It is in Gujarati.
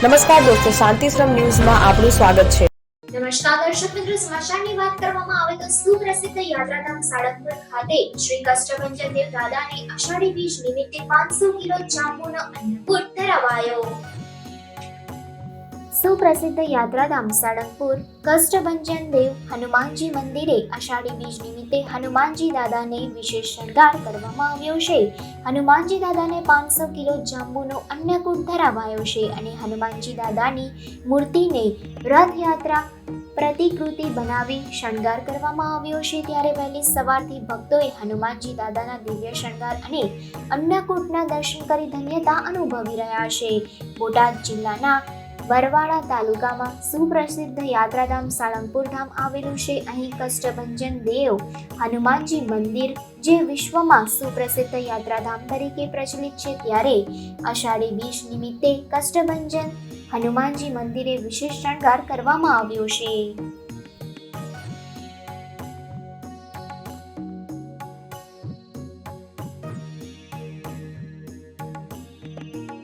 નમસ્કાર દોસ્તો, શાંતિશ્રમ ન્યૂઝમાં આપનું સ્વાગત છે. નમસ્કાર દર્શક મિત્રો, સમાચારની વાત કરવામાં આવે તો સુપ્રસિદ્ધ યાત્રાધામ સાળંગપુર ખાતે શ્રી કષ્ટભંજન દેવ દાદાને અષાઢી બીજ નિમિત્તે પાંચસો કિલો જાંબુનો અન્નકૂટ ધરાવાયો. સુપ્રસિદ્ધ યાત્રાધામ સાળંગપુર, કષ્ટભંજન દેવ, હનુમાનજી મંદિરે અષાઢી બીજ નિમિત્તે હનુમાનજી દાદાને વિશેષ શણગાર કરવામાં આવ્યો છે. હનુમાનજી દાદાને પાંચસો કિલો જાંબુનો અન્નકૂટ ધરાવાયો છે અને હનુમાનજી દાદાની મૂર્તિને રથયાત્રા પ્રતિકૃતિ બનાવી શણગાર કરવામાં આવ્યો છે. ત્યારે વહેલી સવારથી ભક્તોએ હનુમાનજી દાદાના દિવ્ય શણગાર અને અન્નકૂટના દર્શન કરી ધન્યતા અનુભવી રહ્યા છે. બોટાદ જિલ્લાના બરવાડા તાલુકામાં સુપ્રસિદ્ધ યાત્રાધામ સાળંગપુર ધામ આવેલું છે. અહીં કષ્ટભંજન દેવ હનુમાનજી મંદિર, જે વિશ્વમાં સુપ્રસિદ્ધ યાત્રાધામ તરીકે પ્રચલિત છે, ત્યારે અષાઢી બીજ નિમિત્તે કષ્ટભંજન હનુમાનજી મંદિરે વિશેષ શણગાર કરવામાં આવ્યો છે.